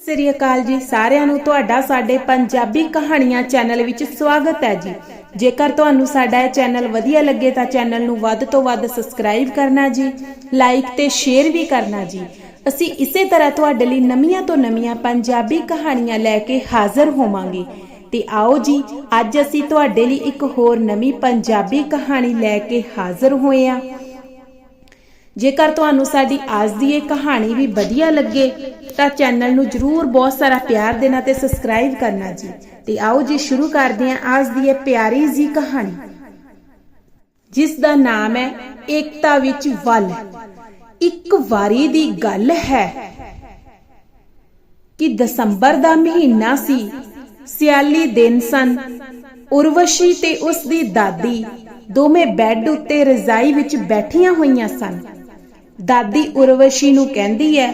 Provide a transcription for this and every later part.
ਸ੍ਰੀ ਅਕਾਲ ਜੀ ਸਾਰਿਆਂ ਨੂੰ ਤੁਹਾਡਾ ਸਾਡੇ ਪੰਜਾਬੀ ਕਹਾਣੀਆਂ ਚੈਨਲ ਵਿੱਚ ਸਵਾਗਤ ਹੈ ਜੀ। ਜੇਕਰ ਤੁਹਾਨੂੰ ਸਾਡਾ ਇਹ ਚੈਨਲ ਵਧੀਆ ਲੱਗੇ ਤਾਂ ਚੈਨਲ ਨੂੰ ਵੱਧ ਤੋਂ ਵੱਧ ਸਬਸਕ੍ਰਾਈਬ ਕਰਨਾ ਜੀ, ਲਾਈਕ ਤੇ ਸ਼ੇਅਰ ਵੀ ਕਰਨਾ ਜੀ। ਅਸੀਂ ਇਸੇ ਤਰ੍ਹਾਂ ਤੁਹਾਡੇ ਲਈ ਨਵੀਆਂ ਤੋਂ ਨਵੀਆਂ ਪੰਜਾਬੀ ਕਹਾਣੀਆਂ ਲੈ ਕੇ ਹਾਜ਼ਰ ਹੋਵਾਂਗੇ। ਤੇ ਆਓ ਜੀ, ਅੱਜ ਅਸੀਂ ਤੁਹਾਡੇ ਲਈ ਇੱਕ ਹੋਰ ਨਵੀਂ ਪੰਜਾਬੀ ਕਹਾਣੀ ਲੈ ਕੇ ਹਾਜ਼ਰ ਹੋਏ ਆ ਜੇਕਰ ਤੁਹਾਨੂੰ ਸਾਡੀ ਅੱਜ ਦੀ ਇਹ ਕਹਾਣੀ ਵੀ ਵਧੀਆ ਲੱਗੇ ਤਾਂ ਚੈਨਲ ਨੂੰ ਜਰੂਰ ਬਹੁਤ ਸਾਰਾ ਪਿਆਰ ਦੇਣਾ ਤੇ ਸਬਸਕ੍ਰਾਈਬ ਕਰਨਾ ਜੀ। ਤੇ ਆਓ ਜੀ, ਸ਼ੁਰੂ ਕਰਦੇ ਹਾਂ ਅੱਜ ਦੀ ਇਹ ਪਿਆਰੀ ਜੀ ਕਹਾਣੀ। ਜਿਸ ਦਾ ਨਾਮ ਹੈ ਏਕਤਾ ਵਿੱਚ ਵੱਲ। ਇੱਕ ਵਾਰੀ ਦੀ ਗੱਲ ਹੈ ਕਿ ਦਸੰਬਰ ਦਾ ਮਹੀਨਾ ਸੀ, ਸਿਆਲੀ ਦਿਨ ਸਨ। ਉਰਵਸ਼ੀ ਤੇ ਉਸ ਦੀ ਦਾਦੀ ਦੋਵੇਂ ਬੈੱਡ ਉੱਤੇ ਰਜ਼ਾਈ ਵਿੱਚ ਬੈਠੀਆਂ ਹੋਈਆਂ ਸਨ। ਦਾਦੀ ਉਰਵਸ਼ੀ ਨੂੰ ਕਹਿੰਦੀ ਹੈ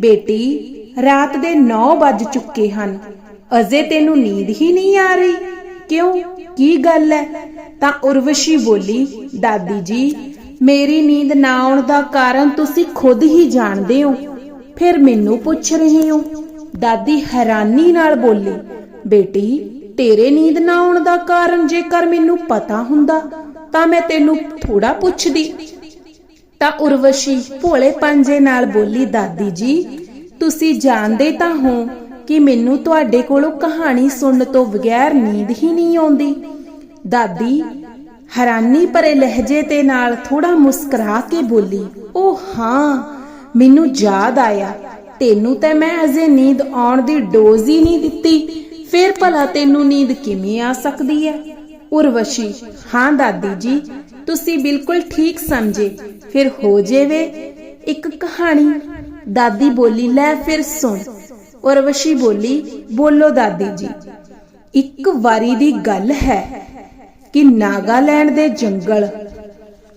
ਬੇਟੀ, ਰਾਤ ਦੇ 9 ਵੱਜ ਚੁੱਕੇ ਹਨ। ਅਜੇ ਤੈਨੂੰ ਨੀਂਦ ਹੀ ਨਹੀਂ ਆ ਰਹੀ। ਕਿਉਂ? ਕੀ ਗੱਲ ਹੈ ਤਾਂ ਉਰਵਸ਼ੀ ਬੋਲੀ, ਦਾਦੀ ਜੀ, ਮੇਰੀ ਨੀਂਦ ਨਾ ਆਉਣ ਦਾ ਕਾਰਨ ਤੁਸੀਂ ਖੁਦ ਹੀ ਜਾਣਦੇ ਹੋ। ਫਿਰ ਮੈਨੂੰ ਪੁੱਛ ਰਹੇ ਹੋ। ਦਾਦੀ ਹੈਰਾਨੀ ਨਾਲ ਬੋਲੀ, ਬੇਟੀ, ਤੇਰੇ ਨੀਂਦ ਨਾ ਆਉਣ ਦਾ ਕਾਰਨ ਜੇਕਰ ਮੈਨੂੰ ਪਤਾ ਹੁੰਦਾ, ਤਾਂ ਮੈਂ ਤੈਨੂੰ ਥੋੜਾ ਪੁੱਛਦੀ। ਤਾਂ ਉਰਵਸ਼ੀ ਭੋਲੇ ਪੰਜੇ ਨਾਲ ਬੋਲੀ, ਦਾਦੀ ਜੀ, ਤੁਸੀਂ ਜਾਣਦੇ ਤਾਂ ਹੋ ਕਿ ਮੈਨੂੰ ਤੁਹਾਡੇ ਕੋਲੋਂ ਕਹਾਣੀ ਸੁਣਨ ਤੋਂ ਬਗੈਰ ਨੀਂਦ ਹੀ ਨਹੀਂ ਆਉਂਦੀ। ਦਾਦੀ ਹੈਰਾਨੀ ਭਰੇ ਲਹਿਜੇ ਤੇ ਨਾਲ ਥੋੜਾ ਮੁਸਕਰਾ ਕੇ ਬੋਲੀ ਉਹ ਹਾਂ, ਮੈਨੂੰ ਯਾਦ ਆਇਆ। ਤੈਨੂੰ ਤਾਂ ਮੈਂ ਅਜੇ ਨੀਂਦ ਆਉਣ ਦੀ ਡੋਜ਼ ਹੀ ਨਹੀਂ ਦਿੱਤੀ। ਫਿਰ ਭਲਾ ਤੈਨੂੰ ਨੀਂਦ ਕਿਵੇਂ ਆ ਸਕਦੀ ਹੈ? ਉਰਵਸ਼ੀ, ਹਾਂ, ਦਾਦੀ ਜੀ ਤੁਸੀਂ ਬਿਲਕੁਲ ਠੀਕ ਸਮਝੇ। ਫਿਰ ਹੋ ਜਾਵੇ, ਇੱਕ ਕਹਾਣੀ। ਦਾਦੀ ਬੋਲੀ, ਲੈ ਫਿਰ ਸੁਣ। ਉਰਵਸ਼ੀ ਬੋਲੀ, ਬੋਲੋ ਦਾਦੀ ਜੀ। ਇੱਕ ਵਾਰੀ ਦੀ ਗੱਲ ਹੈ ਕਿ ਨਾਗਾਲੈਂਡ ਦੇ ਜੰਗਲ,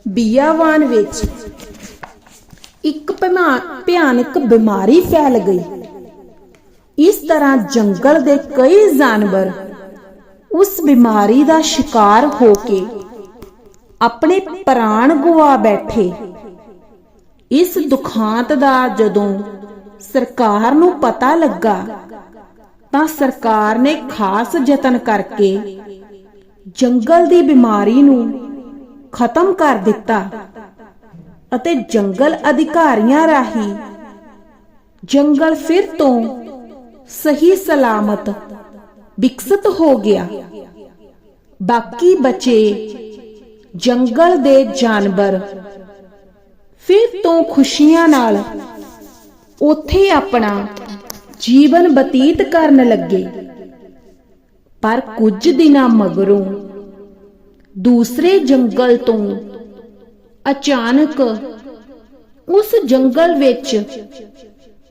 ਬਿਆਵਾਨ ਵਿੱਚ ਇੱਕ ਭਿਆਨਕ ਬਿਮਾਰੀ ਫੈਲ ਗਈ। ਇਸ ਤਰ੍ਹਾਂ ਜੰਗਲ ਦੇ ਕਈ ਜਾਨਵਰ ਉਸ ਬਿਮਾਰੀ ਦਾ ਸ਼ਿਕਾਰ ਹੋ ਕੇ ਆਪਣੇ ਪ੍ਰਾਣ ਗਵਾ ਬੈਠੇ। ਇਸ ਦੁਖਾਂਤ ਦਾ ਜਦੋਂ ਸਰਕਾਰ ਨੂੰ ਪਤਾ ਲੱਗਾ, ਤਾਂ ਸਰਕਾਰ ਨੇ ਖਾਸ ਯਤਨ ਕਰਕੇ ਜੰਗਲ ਦੀ ਬਿਮਾਰੀ ਨੂੰ ਖਤਮ ਕਰ ਦਿੱਤਾ ਅਤੇ ਜੰਗਲ ਅਧਿਕਾਰੀਆਂ ਰਾਹੀਂ ਜੰਗਲ ਫਿਰ ਤੋਂ ਸਹੀ ਸਲਾਮਤ ਵਿਕਸਿਤ ਹੋ ਗਿਆ। ਬਾਕੀ ਬਚੇ ਜੰਗਲ ਦੇ ਜਾਨਵਰ। ਫਿਰ ਤੋਂ ਖੁਸ਼ੀਆਂ ਨਾਲ ਉੱਥੇ ਆਪਣਾ ਜੀਵਨ ਬਤੀਤ ਕਰਨ ਲੱਗੇ। ਪਰ ਕੁਝ ਦਿਨਾਂ ਮਗਰੋਂ ਦੂਸਰੇ ਜੰਗਲ ਤੋਂ ਅਚਾਨਕ ਉਸ ਜੰਗਲ ਵਿੱਚ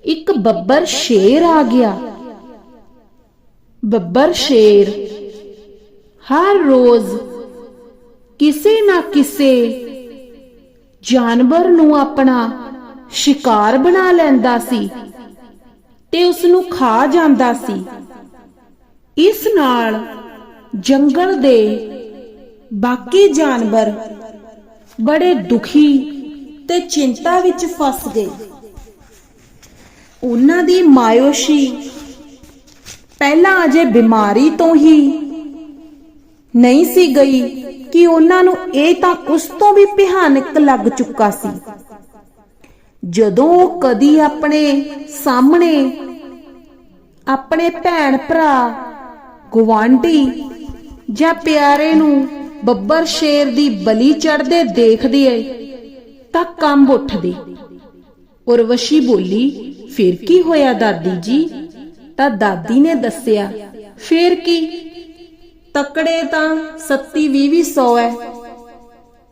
ਇੱਕ ਬੱਬਰ ਸ਼ੇਰ ਆ ਗਿਆ। ਬੱਬਰ ਸ਼ੇਰ ਹਰ ਰੋਜ਼ ਕਿਸੇ ਨਾ ਕਿਸੇ ਜਾਨਵਰ ਨੂੰ ਆਪਣਾ ਸ਼ਿਕਾਰ ਬਣਾ ਲੈਂਦਾ ਸੀ ਤੇ ਉਸ ਨੂੰ ਖਾ ਜਾਂਦਾ ਸੀ। ਇਸ ਨਾਲ ਜੰਗਲ ਦੇ ਬਾਕੀ ਜਾਨਵਰ ਬੜੇ ਦੁਖੀ ਤੇ ਚਿੰਤਾ ਵਿੱਚ ਫਸ ਗਏ। ਉਹਨਾਂ ਦੀ ਮਾਇਓਸ਼ੀ ਪਹਿਲਾਂ ਅਜੇ ਬਿਮਾਰੀ ਤੋਂ ਹੀ ਨਹੀਂ ਸੀ ਗਈ ਕਿ ਉਹਨਾਂ ਨੂੰ ਇਹ ਤਾਂ ਉਸ ਤੋਂ ਵੀ ਭਿਆਨਕ ਲੱਗ ਚੁੱਕਾ ਸੀ। ਜਦੋਂ ਉਹ ਕਦੀ ਆਪਣੇ ਸਾਹਮਣੇ ਆਪਣੇ ਭੈਣ ਭਰਾ ਗਵਾਂਢੀ ਜਾਂ ਪਿਆਰੇ ਨੂੰ ਬੱਬਰ ਸ਼ੇਰ ਦੀ ਬਲੀ ਚੜਦੇ ਦੇਖਦੇ ਤਾਂ ਕੰਬ ਉੱਠਦੀ। ਉਰਵਸ਼ੀ ਬੋਲੀ, ਫਿਰ ਕੀ ਹੋਇਆ ਦਾਦੀ ਜੀ? ਤਾਂ ਦਾਦੀ ਨੇ ਦੱਸਿਆ, ਫਿਰ ਕੀ? ਤਕੜੇ ਤਾਂ 37 20 ਵੀ 100 ਹੈ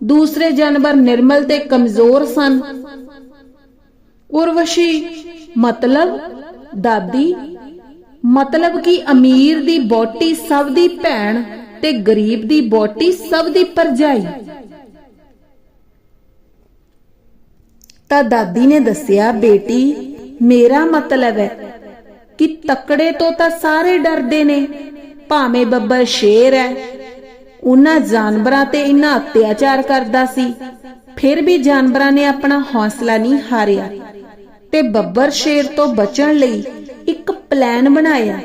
ਦੂਸਰੇ ਜਾਨਵਰ ਨਿਰਮਲ ਤੇ ਕਮਜ਼ੋਰ ਸਨ। ਉਰਵਸ਼ੀ ਮਤਲਬ ਦਾਦੀ, ਮਤਲਬ ਕਿ ਅਮੀਰ ਦੀ ਬੋਟੀ ਸਭ ਦੀ ਭੈਣ ਤੇ ਗਰੀਬ ਦੀ ਬੋਟੀ ਸਭ ਦੀ ਪਰਜਾਈ ਤਾਂ ਦਾਦੀ ਨੇ ਦੱਸਿਆ, ਬੇਟੀ, ਮੇਰਾ ਮਤਲਬ ਹੈ ਕਿ ਤਕੜੇ ਤੋਂ ਤਾਂ ਸਾਰੇ ਡਰਦੇ ਨੇ। ਭਾਵੇਂ ਬੱਬਰ ਸ਼ੇਰ ਹੈ। ਉਹਨਾਂ ਜਾਨਵਰਾਂ ਤੇ ਇੰਨਾ ਅਤਿਆਚਾਰ ਕਰਦਾ ਸੀ। ਫਿਰ ਵੀ ਜਾਨਵਰਾਂ ਨੇ ਆਪਣਾ ਹੌਸਲਾ ਨਹੀਂ ਹਾਰਿਆ। ਤੇ ਬੱਬਰ ਸ਼ੇਰ ਤੋਂ ਬਚਣ ਲਈ ਇੱਕ ਪਲਾਨ ਬਣਾਇਆ।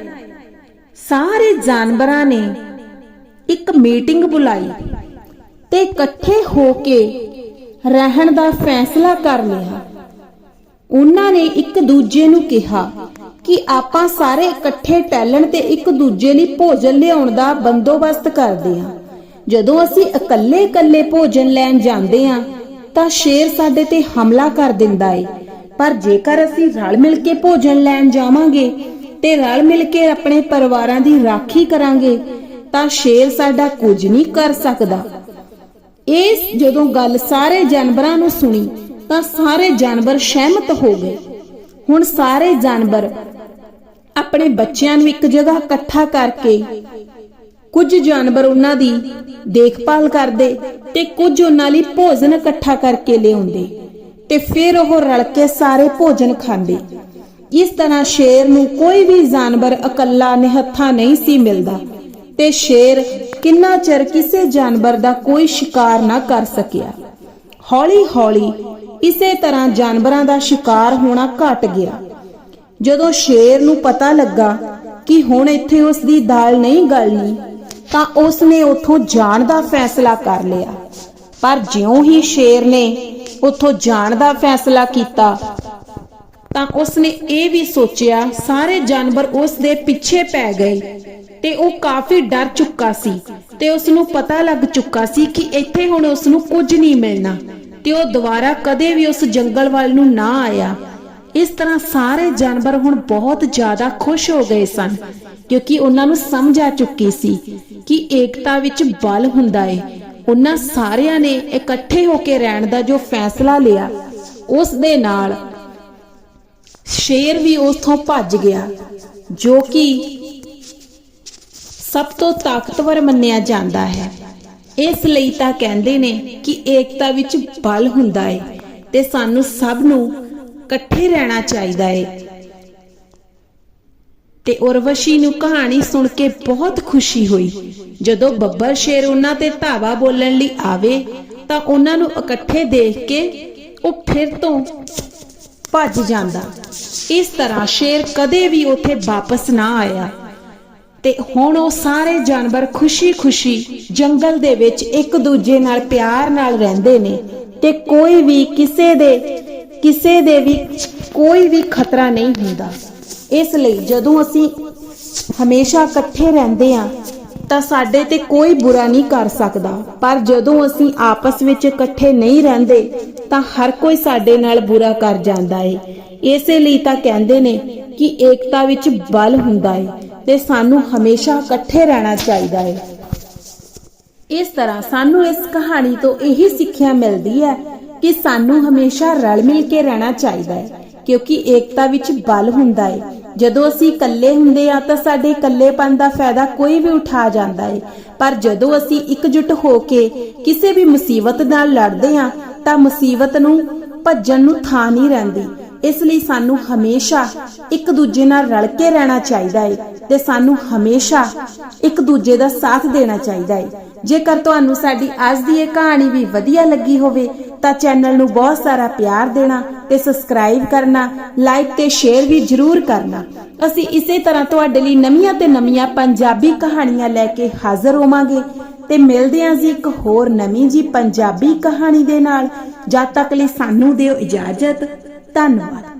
ਸਾਰੇ ਜਾਨਵਰਾਂ ਨੇ ਇੱਕ ਮੀਟਿੰਗ ਬੁਲਾਈ ਤੇ ਇਕੱਠੇ ਹੋ ਕੇ ਰਹਿਣ ਦਾ ਫੈਸਲਾ ਕਰ ਲਿਆ। ਉਹਨਾਂ ਨੇ ਇੱਕ ਦੂਜੇ ਨੂੰ ਕਿਹਾ ਕਿ ਆਪਾਂ ਸਾਰੇ ਇਕੱਠੇ ਟਹਿਲਣ ਤੇ ਇੱਕ ਦੂਜੇ ਲਈ ਭੋਜਨ ਲਿਆਉਣ ਦਾ ਬੰਦੋਬਸਤ ਕਰਦੇ ਹਾਂ। ਜਦੋਂ ਅਸੀਂ ਇਕੱਲੇ-ਇਕੱਲੇ ਭੋਜਨ ਲੈਣ ਜਾਂਦੇ ਹਾਂ, ਤਾਂ ਸ਼ੇਰ ਸਾਡੇ ਤੇ ਹਮਲਾ ਕਰ ਦਿੰਦਾ ਏ। ਪਰ ਜੇਕਰ ਅਸੀਂ ਰਲ ਮਿਲ ਕੇ ਭੋਜਨ ਲੈਣ ਜਾਵਾਂਗੇ ਤੇ ਰਲ ਮਿਲ ਕੇ ਆਪਣੇ ਪਰਿਵਾਰਾਂ ਦੀ ਰਾਖੀ ਕਰਾਂਗੇ, ਤਾਂ ਸ਼ੇਰ ਸਾਡਾ ਕੁਝ ਨਹੀਂ ਕਰ ਸਕਦਾ। ਇਸ ਜਦੋਂ ਗੱਲ ਸਾਰੇ ਜਾਨਵਰਾਂ ਨੂੰ ਸੁਣੀ, ਤਾਂ ਸਾਰੇ ਜਾਨਵਰ ਸਹਿਮਤ ਹੋ ਗਏ। ਹੁਣ ਸਾਰੇ ਜਾਨਵਰ ਆਪਣੇ ਬੱਚਿਆਂ ਨੂੰ ਇੱਕ ਜਗ੍ਹਾ ਇਕੱਠਾ ਕਰਕੇ ਕੁਝ ਜਾਨਵਰ ਉਹਨਾਂ ਦੀ ਦੇਖਭਾਲ ਕਰਦੇ ਤੇ ਕੁਝ ਉਹਨਾਂ ਲਈ ਭੋਜਨ ਇਕੱਠਾ ਕਰਕੇ ਲਿਆਉਂਦੇ ਤੇ ਫਿਰ ਉਹ ਰਲ ਕੇ ਸਾਰੇ ਭੋਜਨ ਖਾਂਦੇ। ਇਸ ਤਰ੍ਹਾਂ ਸ਼ੇਰ ਨੂੰ ਕੋਈ ਵੀ ਜਾਨਵਰ ਇਕੱਲਾ ਨਿਹੱਥਾ ਨਹੀਂ ਸੀ ਮਿਲਦਾ ਤੇ ਸ਼ੇਰ ਕਿੰਨਾ ਚਿਰ ਕਿਸੇ ਜਾਨਵਰ ਦਾ ਕੋਈ ਸ਼ਿਕਾਰ ਨਾ ਕਰ ਸਕਿਆ। ਹੌਲੀ-ਹੌਲੀ ਇਸੇ ਤਰ੍ਹਾਂ ਜਾਨਵਰਾਂ ਦਾ ਸ਼ਿਕਾਰ ਹੋਣਾ ਘਟ ਗਿਆ। ਜਦੋਂ ਸ਼ੇਰ ਨੂੰ ਪਤਾ ਲੱਗਾ ਕਿ ਹੁਣ ਇੱਥੇ ਉਸ ਦੀ ਦਾਲ ਨਹੀਂ ਗਲਣੀ, ਤਾਂ ਉਸ ਨੇ ਉੱਥੋਂ ਜਾਣ ਦਾ ਫੈਸਲਾ ਕਰ ਲਿਆ। ਪਰ ਜਿਉਂ ਹੀ ਸ਼ੇਰ ਨੇ ਉੱਥੋਂ ਜਾਣ ਦਾ ਫੈਸਲਾ ਕੀਤਾ, ਤਾਂ ਉਸ ਨੇ ਇਹ ਵੀ ਸੋਚਿਆ, ਸਾਰੇ ਜਾਨਵਰ ਉਸ ਦੇ ਪਿੱਛੇ ਪੈ ਗਏ ਤੇ ਉਹ ਕਾਫੀ ਡਰ ਚੁੱਕਾ ਸੀ ਤੇ ਉਸ ਨੂੰ ਪਤਾ ਲੱਗ ਚੁੱਕਾ ਸੀ ਕਿ ਇੱਥੇ ਹੁਣ ਉਸ ਨੂੰ ਕੁਝ ਨਹੀਂ ਮਿਲਣਾ ਤੇ ਉਹ ਦੁਬਾਰਾ ਕਦੇ ਵੀ ਉਸ ਜੰਗਲ ਵੱਲ ਨੂੰ ਨਾ ਆਇਆ। ਇਸ ਤਰ੍ਹਾਂ ਸਾਰੇ ਜਾਨਵਰ ਹੁਣ ਬਹੁਤ ਜ਼ਿਆਦਾ ਖੁਸ਼ ਹੋ ਗਏ ਸਨ, ਕਿਉਂਕਿ ਉਹਨਾਂ ਨੂੰ ਸਮਝ ਆ ਚੁੱਕੀ ਸੀ ਕਿ ਏਕਤਾ ਵਿੱਚ ਬਲ ਹੁੰਦਾ ਏ। ਉਹਨਾਂ ਸਾਰਿਆਂ ਨੇ ਇਕੱਠੇ ਹੋ ਕੇ ਰਹਿਣ ਦਾ ਜੋ ਫੈਸਲਾ ਲਿਆ, ਉਸ ਦੇ ਨਾਲ ਸ਼ੇਰ ਵੀ ਉਥੋਂ ਭੱਜ ਗਿਆ, ਜੋ ਕਿ ਸਭ ਤੋਂ ਤਾਕਤਵਰ ਮੰਨਿਆ ਜਾਂਦਾ ਹੈ। ਇਸ ਲਈ ਤਾਂ ਕਹਿੰਦੇ ਨੇ ਕਿ ਏਕਤਾ ਵਿੱਚ ਬਲ ਹੁੰਦਾ ਹੈ ਤੇ ਸਾਨੂੰ ਸਭ ਨੂੰ ਇਕੱਠੇ ਰਹਿਣਾ ਚਾਹੀਦਾ ਹੈ ਤੇ ਉਰਵਸ਼ੀ ਨੂੰ ਕਹਾਣੀ ਸੁਣ ਕੇ ਬਹੁਤ ਖੁਸ਼ੀ ਹੋਈ। ਜਦੋਂ ਬੱਬਰ ਸ਼ੇਰ ਉਹਨਾਂ ਤੇ ਧਾਵਾ ਬੋਲਣ ਲਈ ਆਵੇ, ਤਾਂ ਉਹਨਾਂ ਨੂੰ ਇਕੱਠੇ ਦੇਖ ਕੇ ਉਹ ਫਿਰ ਤੋਂ ਭੱਜ ਜਾਂਦਾ। ਇਸ ਤਰ੍ਹਾਂ ਸ਼ੇਰ ਕਦੇ ਵੀ ਉੱਥੇ ਵਾਪਸ ਨਾ ਆਇਆ। ਤੇ ਹੁਣ ਉਹ ਸਾਰੇ ਜਾਨਵਰ ਖੁਸ਼ੀ-ਖੁਸ਼ੀ ਜੰਗਲ ਦੇ ਵਿੱਚ ਇੱਕ ਦੂਜੇ ਨਾਲ ਪਿਆਰ ਨਾਲ ਰਹਿੰਦੇ ਨੇ ਤੇ ਕੋਈ ਵੀ ਕਿਸੇ ਦੇ ਕਿਸੇ ਦੇ ਵੀ ਕੋਈ ਵੀ ਖਤਰਾ ਨਹੀਂ ਹੁੰਦਾ। ਇਸ ਲਈ ਜਦੋਂ ਅਸੀਂ ਹਮੇਸ਼ਾ ਇਕੱਠੇ ਰਹਿੰਦੇ ਹਾਂ, ਤਾਂ ਸਾਡੇ ਤੇ ਕੋਈ ਬੁਰਾ ਨਹੀਂ ਕਰ ਸਕਦਾ। ਪਰ ਜਦੋਂ ਅਸੀਂ ਆਪਸ ਵਿੱਚ ਇਕੱਠੇ ਨਹੀਂ ਰਹਿੰਦੇ, ਤਾਂ ਹਰ ਕੋਈ ਸਾਡੇ ਨਾਲ ਬੁਰਾ ਕਰ ਜਾਂਦਾ ਏ। ਇਸੇ ਲਈ ਤਾਂ ਕਹਿੰਦੇ ਨੇ ਕਿ ਏਕਤਾ ਵਿੱਚ ਬਲ ਹੁੰਦਾ ਏ ਤੇ ਸਾਨੂੰ ਹਮੇਸ਼ਾ ਇਕੱਠੇ ਰਹਿਣਾ ਚਾਹੀਦਾ ਏ। ਇਸ ਤਰ੍ਹਾਂ ਸਾਨੂੰ ਇਸ ਕਹਾਣੀ ਤੋਂ ਇਹੀ ਸਿੱਖਿਆ ਮਿਲਦੀ ਹੈ ਕਿ ਸਾਨੂੰ ਹਮੇਸ਼ਾ ਰਲ ਮਿਲ ਕੇ ਰਹਿਣਾ ਚਾਹੀਦਾ ਹੈ, ਕਿਉਂਕਿ ਏਕਤਾ ਵਿੱਚ ਬਲ ਹੁੰਦਾ ਹੈ। ਜਦੋਂ ਅਸੀਂ ਇਕੱਲੇ ਹੁੰਦੇ ਆ ਤਾਂ ਸਾਡੇ ਇਕੱਲੇਪਨ ਦਾ ਫਾਇਦਾ ਕੋਈ ਵੀ ਉਠਾ ਜਾਂਦਾ ਹੈ। ਪਰ ਜਦੋਂ ਅਸੀਂ ਇਕਜੁੱਟ ਹੋ ਕੇ ਕਿਸੇ ਵੀ ਮੁਸੀਬਤ ਨਾਲ ਲੜਦੇ ਆ ਤਾਂ ਮੁਸੀਬਤ ਨੂੰ ਭੱਜਣ ਨੂੰ ਥਾਂ ਨਹੀਂ ਰਹਿੰਦੀ। ਇਸ ਲਈ ਸਾਨੂੰ ਹਮੇਸ਼ਾ ਇੱਕ ਦੂਜੇ ਨਾਲ ਰਲ ਕੇ ਰਹਿਣਾ ਚਾਹੀਦਾ ਹੈ ਤੇ ਸਾਨੂੰ ਹਮੇਸ਼ਾ ਇੱਕ ਦੂਜੇ ਦਾ ਸਾਥ ਦੇਣਾ ਚਾਹੀਦਾ ਹੈ। ਜੇਕਰ ਤੁਹਾਨੂੰ ਸਾਡੀ ਅੱਜ ਦੀ ਇਹ ਕਹਾਣੀ ਵੀ ਵਧੀਆ ਲੱਗੀ ਹੋਵੇ ਤਾਂ ਚੈਨਲ ਨੂੰ ਬਹੁਤ ਸਾਰਾ ਪਿਆਰ ਦੇਣਾ ਤੇ ਸਬਸਕ੍ਰਾਈਬ ਕਰਨਾ ਲਾਈਕ ਤੇ ਸ਼ੇਅਰ ਵੀ ਜਰੂਰ ਕਰਨਾ। ਅਸੀਂ ਇਸੇ ਤਰ੍ਹਾਂ ਤੁਹਾਡੇ ਲਈ ਨਵੀਆਂ ਤੇ ਨਵੀਆਂ ਪੰਜਾਬੀ ਕਹਾਣੀਆਂ ਲੈ ਕੇ ਹਾਜ਼ਰ ਹੋਵਾਂਗੇ। ਤੇ ਮਿਲਦੇ ਹਾਂ ਜੀ ਇੱਕ ਹੋਰ ਨਵੀਂ ਜੀ ਪੰਜਾਬੀ ਕਹਾਣੀ ਦੇ ਨਾਲ। ਜਦ ਤੱਕ ਲਈ ਸਾਨੂੰ ਦਿਓ ਇਜਾਜ਼ਤ। ਧੰਨਵਾਦ।